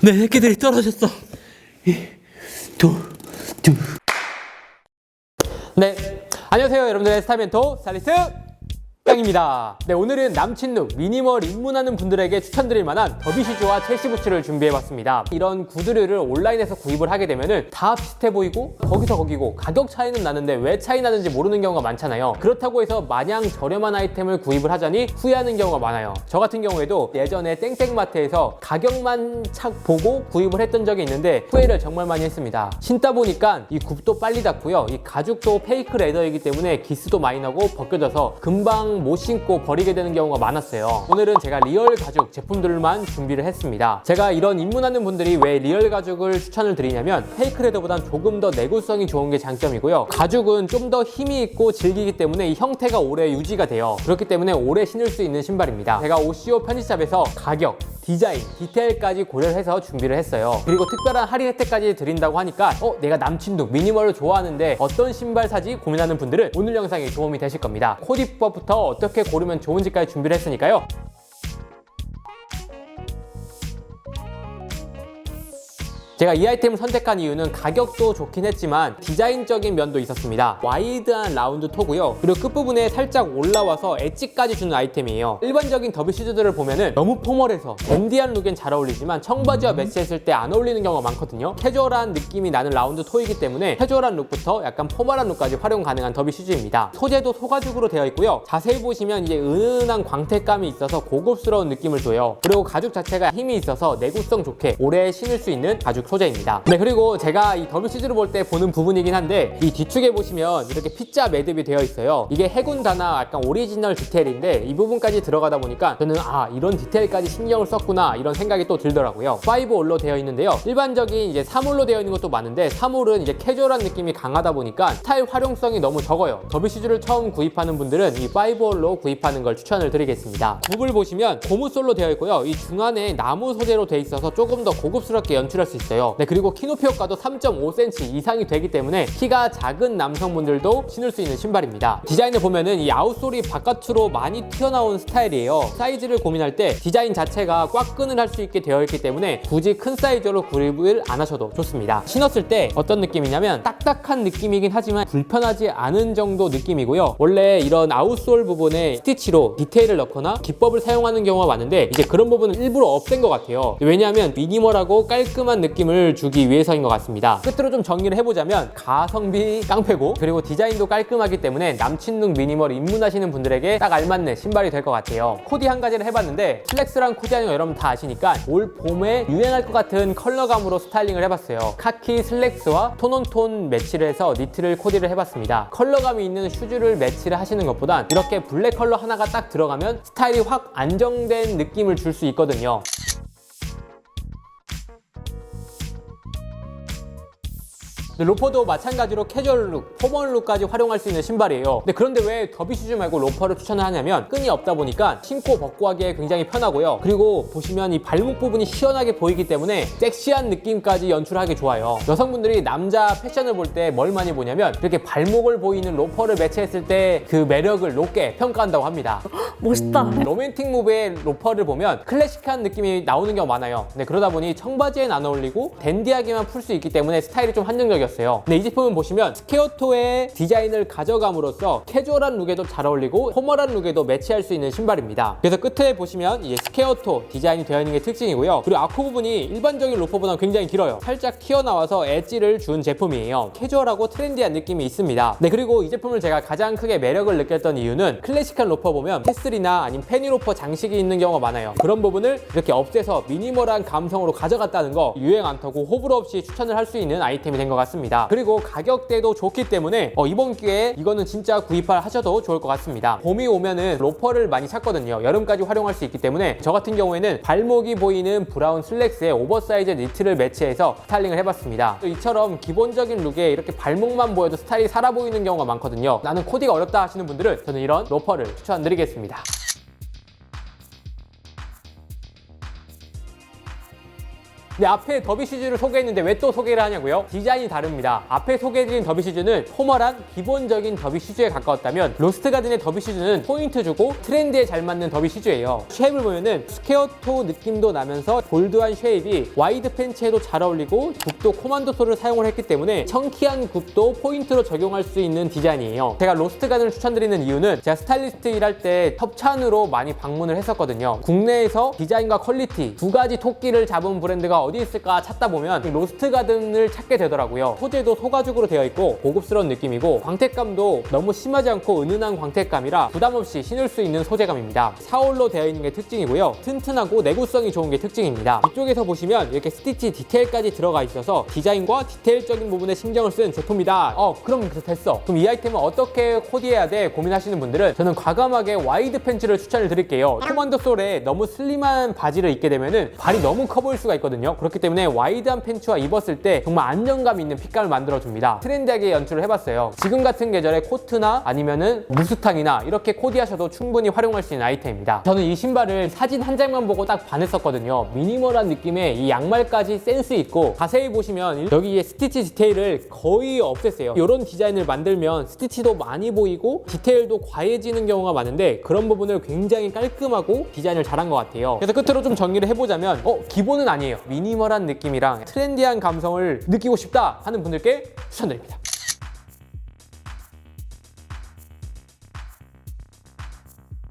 내 새끼들이 떨어졌어. 이, 두, 두. 네, 안녕하세요 여러분들의 스타 멘토 스타리스트 땅 입니다. 네, 오늘은 남친룩 미니멀 입문하는 분들에게 추천드릴 만한 더비시즈와 첼시 부츠를 준비해봤습니다. 이런 구두류를 온라인에서 구입을 하게 되면은 다 비슷해 보이고 거기서 거기고 가격 차이는 나는데 왜 차이 나는지 모르는 경우가 많잖아요. 그렇다고 해서 마냥 저렴한 아이템을 구입을 하자니 후회하는 경우가 많아요. 저 같은 경우에도 예전에 땡땡마트에서 가격만 착 보고 구입을 했던 적이 있는데 후회를 정말 많이 했습니다. 신다 보니까 이 굽도 빨리 닿고요. 이 가죽도 페이크 레더이기 때문에 기스도 많이 나고 벗겨져서 금방 못 신고 버리게 되는 경우가 많았어요. 오늘은 제가 리얼 가죽 제품들만 준비를 했습니다. 제가 이런 입문하는 분들이 왜 리얼 가죽을 추천을 드리냐면 페이크 레더보단 조금 더 내구성이 좋은 게 장점이고요. 가죽은 좀 더 힘이 있고 질기기 때문에 이 형태가 오래 유지가 돼요. 그렇기 때문에 오래 신을 수 있는 신발입니다. 제가 오시오 편집샵에서 가격, 디자인, 디테일까지 고려를 해서 준비를 했어요. 그리고 특별한 할인 혜택까지 드린다고 하니까 어 내가 남친룩 미니멀을 좋아하는데 어떤 신발 사지 고민하는 분들은 오늘 영상이 도움이 되실 겁니다. 코디법부터 어떻게 고르면 좋은지까지 준비를 했으니까요. 제가 이 아이템을 선택한 이유는 가격도 좋긴 했지만 디자인적인 면도 있었습니다. 와이드한 라운드 토고요. 그리고 끝부분에 살짝 올라와서 엣지까지 주는 아이템이에요. 일반적인 더비 시즈들을 보면은 너무 포멀해서 댄디한 룩엔 잘 어울리지만 청바지와 매치했을 때 안 어울리는 경우가 많거든요. 캐주얼한 느낌이 나는 라운드 토이기 때문에 캐주얼한 룩부터 약간 포멀한 룩까지 활용 가능한 더비 시즈입니다. 소재도 소가죽으로 되어 있고요. 자세히 보시면 이제 은은한 광택감이 있어서 고급스러운 느낌을 줘요. 그리고 가죽 자체가 힘이 있어서 내구성 좋게 오래 신을 수 있는 가죽 소재입니다. 네, 그리고 제가 이 더비 시즈를 볼 때 보는 부분이긴 한데 이 뒤쪽에 보시면 이렇게 피자 매듭이 되어 있어요. 이게 해군 단화 약간 오리지널 디테일인데 이 부분까지 들어가다 보니까 저는 아 이런 디테일까지 신경을 썼구나 이런 생각이 또 들더라고요. 5올로 되어 있는데요. 일반적인 이제 3올로 되어 있는 것도 많은데 3올은 이제 캐주얼한 느낌이 강하다 보니까 스타일 활용성이 너무 적어요. 더비 시즈를 처음 구입하는 분들은 이 5올로 구입하는 걸 추천을 드리겠습니다. 굽을 보시면 고무솔로 되어 있고요. 이 중안에 나무 소재로 되어 있어서 조금 더 고급스럽게 연출할 수 있어요. 네, 그리고 키 높이 효과도 3.5cm 이상이 되기 때문에 키가 작은 남성분들도 신을 수 있는 신발입니다. 디자인을 보면은 이 아웃솔이 바깥으로 많이 튀어나온 스타일이에요. 사이즈를 고민할 때 디자인 자체가 꽉 끈을 할 수 있게 되어 있기 때문에 굳이 큰 사이즈로 구입을 안 하셔도 좋습니다. 신었을 때 어떤 느낌이냐면 딱딱한 느낌이긴 하지만 불편하지 않은 정도 느낌이고요. 원래 이런 아웃솔 부분에 스티치로 디테일을 넣거나 기법을 사용하는 경우가 많은데 이제 그런 부분은 일부러 없앤 것 같아요. 왜냐하면 미니멀하고 깔끔한 느낌을 주기 위해서인 것 같습니다. 끝으로 좀 정리를 해보자면 가성비 깡패고 그리고 디자인도 깔끔하기 때문에 남친룩 미니멀 입문하시는 분들에게 딱 알맞는 신발이 될 것 같아요. 코디 한 가지를 해봤는데 슬랙스랑 코디하는 거 여러분 다 아시니까 올 봄에 유행할 것 같은 컬러감으로 스타일링을 해봤어요. 카키 슬랙스와 톤온톤 매치를 해서 니트를 코디를 해봤습니다. 컬러감이 있는 슈즈를 매치를 하시는 것보단 이렇게 블랙 컬러 하나가 딱 들어가면 스타일이 확 안정된 느낌을 줄 수 있거든요. 로퍼도 마찬가지로 캐주얼 룩, 포멀 룩까지 활용할 수 있는 신발이에요. 근데 그런데 왜 더비 슈즈 말고 로퍼를 추천을 하냐면 끈이 없다 보니까 신고 벗고 하기에 굉장히 편하고요. 그리고 보시면 이 발목 부분이 시원하게 보이기 때문에 섹시한 느낌까지 연출하기 좋아요. 여성분들이 남자 패션을 볼 때 뭘 많이 보냐면 이렇게 발목을 보이는 로퍼를 매치했을 때 그 매력을 높게 평가한다고 합니다. 멋있다. 로맨틱 무브의 로퍼를 보면 클래식한 느낌이 나오는 경우가 많아요. 근데 그러다 보니 청바지엔 안 어울리고 댄디하게만 풀 수 있기 때문에 스타일이 좀 한정적이었어요. 근데 이 제품은 보시면 스퀘어토의 디자인을 가져감으로써 캐주얼한 룩에도 잘 어울리고 포멀한 룩에도 매치할 수 있는 신발입니다. 그래서 끝에 보시면 이제 스퀘어토 디자인이 되어 있는 게 특징이고요. 그리고 아코 부분이 일반적인 로퍼보다 굉장히 길어요. 살짝 튀어나와서 엣지를 준 제품이에요. 캐주얼하고 트렌디한 느낌이 있습니다. 네 그리고 이 제품을 제가 가장 크게 매력을 느꼈던 이유는 클래식한 로퍼 보면 패슬이나 아니면 페니 로퍼 장식이 있는 경우가 많아요. 그런 부분을 이렇게 없애서 미니멀한 감성으로 가져갔다는 거 유행 안 타고 호불호 없이 추천을 할 수 있는 아이템이 된 것 같습니다. 그리고 가격대도 좋기 때문에 어, 이번 기회에 이거는 진짜 구입을 하셔도 좋을 것 같습니다. 봄이 오면은 로퍼를 많이 찾거든요. 여름까지 활용할 수 있기 때문에 저 같은 경우에는 발목이 보이는 브라운 슬랙스에 오버사이즈 니트를 매치해서 스타일링을 해봤습니다. 또 이처럼 기본적인 룩에 이렇게 발목만 보여도 스타일이 살아 보이는 경우가 많거든요. 나는 코디가 어렵다 하시는 분들은 저는 이런 로퍼를 추천드리겠습니다. 근데 앞에 더비 슈즈를 소개했는데 왜 또 소개를 하냐고요? 디자인이 다릅니다. 앞에 소개해드린 더비 슈즈는 포멀한 기본적인 더비 슈즈에 가까웠다면 로스트 가든의 더비 슈즈는 포인트 주고 트렌드에 잘 맞는 더비 슈즈예요. 쉐입을 보면은 스퀘어토 느낌도 나면서 볼드한 쉐입이 와이드 팬츠에도 잘 어울리고 굽도 코만도 소를 사용을 했기 때문에 청키한 굽도 포인트로 적용할 수 있는 디자인이에요. 제가 로스트 가든을 추천드리는 이유는 제가 스타일리스트 일할 때 협찬으로 많이 방문을 했었거든요. 국내에서 디자인과 퀄리티 두 가지 토끼를 잡은 브랜드가 어디 있을까 찾다 보면 이 로스트 가든을 찾게 되더라고요. 소재도 소가죽으로 되어 있고 고급스러운 느낌이고 광택감도 너무 심하지 않고 은은한 광택감이라 부담 없이 신을 수 있는 소재감입니다. 사올로 되어 있는 게 특징이고요. 튼튼하고 내구성이 좋은 게 특징입니다. 이쪽에서 보시면 이렇게 스티치 디테일까지 들어가 있어서 디자인과 디테일적인 부분에 신경을 쓴 제품이다. 어, 그럼 됐어. 그럼 이 아이템은 어떻게 코디해야 돼? 고민하시는 분들은 저는 과감하게 와이드 팬츠를 추천을 드릴게요. 코만도 솔에 너무 슬림한 바지를 입게 되면은 발이 너무 커 보일 수가 있거든요. 그렇기 때문에 와이드한 팬츠와 입었을 때 정말 안정감 있는 핏감을 만들어줍니다. 트렌디하게 연출을 해봤어요. 지금 같은 계절에 코트나 아니면은 무스탕이나 이렇게 코디하셔도 충분히 활용할 수 있는 아이템입니다. 저는 이 신발을 사진 한 장만 보고 딱 반했었거든요. 미니멀한 느낌의 이 양말까지 센스 있고 자세히 보시면 여기에 스티치 디테일을 거의 없앴어요. 이런 디자인을 만들면 스티치도 많이 보이고 디테일도 과해지는 경우가 많은데 그런 부분을 굉장히 깔끔하고 디자인을 잘한 것 같아요. 그래서 끝으로 좀 정리를 해보자면 어 기본은 아니에요. 미니멀한 느낌이랑 트렌디한 감성을 느끼고 싶다 하는 분들께 추천드립니다.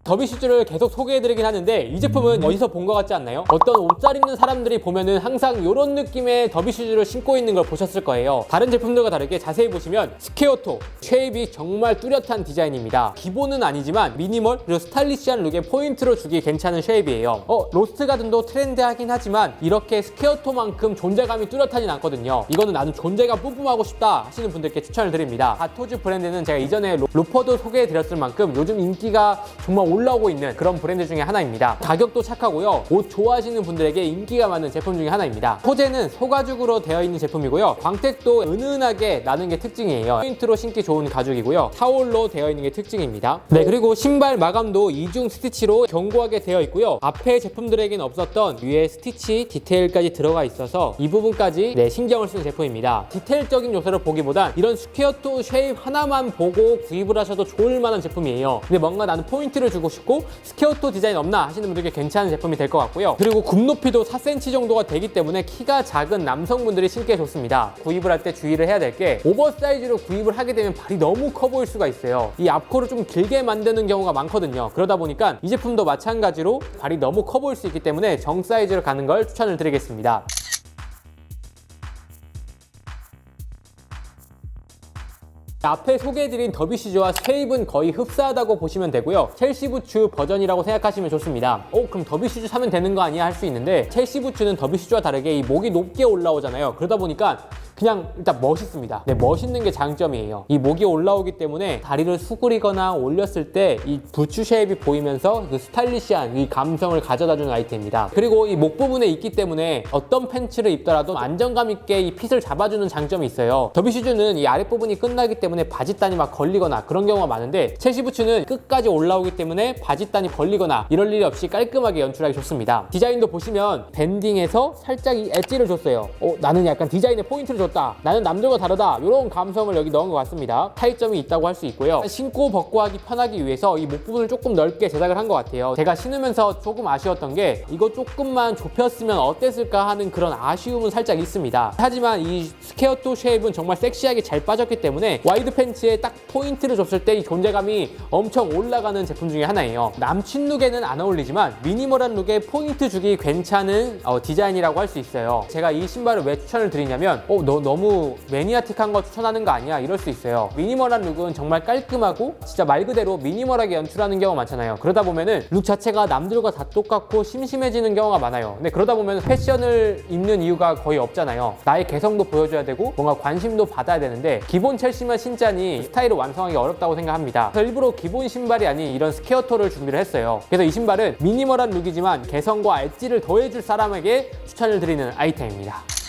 더비 슈즈를 계속 소개해드리긴 하는데 이 제품은 어디서 본 것 같지 않나요? 어떤 옷 잘 입는 사람들이 보면은 항상 이런 느낌의 더비 슈즈를 신고 있는 걸 보셨을 거예요. 다른 제품들과 다르게 자세히 보시면 스퀘어토 쉐입이 정말 뚜렷한 디자인입니다. 기본은 아니지만 미니멀 그리고 스타일리시한 룩에 포인트로 주기 괜찮은 쉐입이에요. 어 로스트 가든도 트렌드하긴 하지만 이렇게 스퀘어토만큼 존재감이 뚜렷하진 않거든요. 이거는 나는 존재감 뿜뿜하고 싶다 하시는 분들께 추천을 드립니다. 바토즈 브랜드는 제가 이전에 로- 로퍼도 소개해드렸을 만큼 요즘 인기가 정말 올라오고 있는 그런 브랜드 중에 하나입니다. 가격도 착하고요. 옷 좋아하시는 분들에게 인기가 많은 제품 중에 하나입니다. 소재는 소가죽으로 되어 있는 제품이고요. 광택도 은은하게 나는 게 특징이에요. 포인트로 신기 좋은 가죽이고요. 타올로 되어 있는 게 특징입니다. 네, 그리고 신발 마감도 이중 스티치로 견고하게 되어 있고요. 앞에 제품들에게는 없었던 위에 스티치 디테일까지 들어가 있어서 이 부분까지 네, 신경을 쓴 제품입니다. 디테일적인 요소를 보기보단 이런 스퀘어토 쉐입 하나만 보고 구입을 하셔도 좋을 만한 제품이에요. 근데 뭔가 나는 포인트를 주고 싶고 스퀘어토 디자인 없나 하시는 분들께 괜찮은 제품이 될 것 같고요. 그리고 굽 높이도 4cm 정도가 되기 때문에 키가 작은 남성분들이 신기에 좋습니다. 구입을 할 때 주의를 해야 될 게 오버사이즈로 구입을 하게 되면 발이 너무 커 보일 수가 있어요. 이 앞코를 좀 길게 만드는 경우가 많거든요. 그러다 보니까 이 제품도 마찬가지로 발이 너무 커 보일 수 있기 때문에 정 사이즈로 가는 걸 추천을 드리겠습니다. 앞에 소개해드린 더비시즈와 쉐입은 거의 흡사하다고 보시면 되고요. 첼시 부츠 버전이라고 생각하시면 좋습니다. 어, 그럼 더비시즈 사면 되는 거 아니야? 할 수 있는데 첼시 부츠는 더비시즈와 다르게 이 목이 높게 올라오잖아요. 그러다 보니까 그냥 일단 멋있습니다. 네, 멋있는 게 장점이에요. 이 목이 올라오기 때문에 다리를 수그리거나 올렸을 때 이 부츠 쉐입이 보이면서 그 스타일리시한 이 감성을 가져다 주는 아이템입니다. 그리고 이 목 부분에 있기 때문에 어떤 팬츠를 입더라도 안정감 있게 이 핏을 잡아주는 장점이 있어요. 더비슈즈는 이 아랫부분이 끝나기 때문에 바지단이 막 걸리거나 그런 경우가 많은데 첼시 부츠는 끝까지 올라오기 때문에 바지단이 걸리거나 이럴 일이 없이 깔끔하게 연출하기 좋습니다. 디자인도 보시면 밴딩에서 살짝 이 엣지를 줬어요. 어, 나는 약간 디자인에 포인트를 줬다. 나는 남들과 다르다. 이런 감성을 여기 넣은 것 같습니다. 차이점이 있다고 할 수 있고요. 신고 벗고 하기 편하기 위해서 이 목 부분을 조금 넓게 제작을 한 것 같아요. 제가 신으면서 조금 아쉬웠던 게 이거 조금만 좁혔으면 어땠을까 하는 그런 아쉬움은 살짝 있습니다. 하지만 이 스퀘어토 쉐입은 정말 섹시하게 잘 빠졌기 때문에 와이드 팬츠에 딱 포인트를 줬을 때 이 존재감이 엄청 올라가는 제품 중에 하나예요. 남친 룩에는 안 어울리지만 미니멀한 룩에 포인트 주기 괜찮은 어, 디자인이라고 할 수 있어요. 제가 이 신발을 왜 추천을 드리냐면 어, 너 너무 매니아틱한 거 추천하는 거 아니야? 이럴 수 있어요. 미니멀한 룩은 정말 깔끔하고 진짜 말 그대로 미니멀하게 연출하는 경우가 많잖아요. 그러다 보면은 룩 자체가 남들과 다 똑같고 심심해지는 경우가 많아요. 근데 그러다 보면 패션을 입는 이유가 거의 없잖아요. 나의 개성도 보여줘야 되고 뭔가 관심도 받아야 되는데 기본 첼시만 신자니 스타일을 완성하기 어렵다고 생각합니다. 그래서 일부러 기본 신발이 아닌 이런 스퀘어토를 준비를 했어요. 그래서 이 신발은 미니멀한 룩이지만 개성과 엣지를 더해줄 사람에게 추천을 드리는 아이템입니다.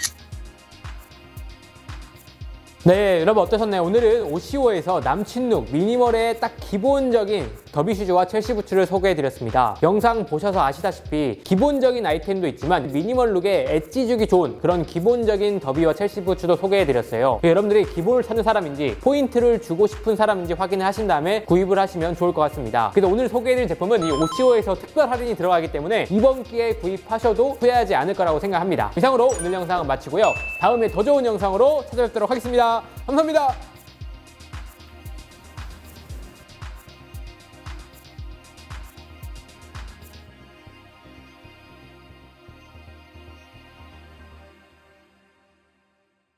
네, 여러분 어떠셨나요? 오늘은 오시오에서 남친룩 미니멀의 딱 기본적인 더비 슈즈와 첼시 부츠를 소개해드렸습니다. 영상 보셔서 아시다시피 기본적인 아이템도 있지만 미니멀 룩에 엣지 주기 좋은 그런 기본적인 더비와 첼시 부츠도 소개해드렸어요. 여러분들이 기본을 찾는 사람인지 포인트를 주고 싶은 사람인지 확인을 하신 다음에 구입을 하시면 좋을 것 같습니다. 그래서 오늘 소개해드린 제품은 이 오시오에서 특별 할인이 들어가기 때문에 이번 기회에 구입하셔도 후회하지 않을 거라고 생각합니다. 이상으로 오늘 영상은 마치고요. 다음에 더 좋은 영상으로 찾아뵙도록 하겠습니다. 감사합니다.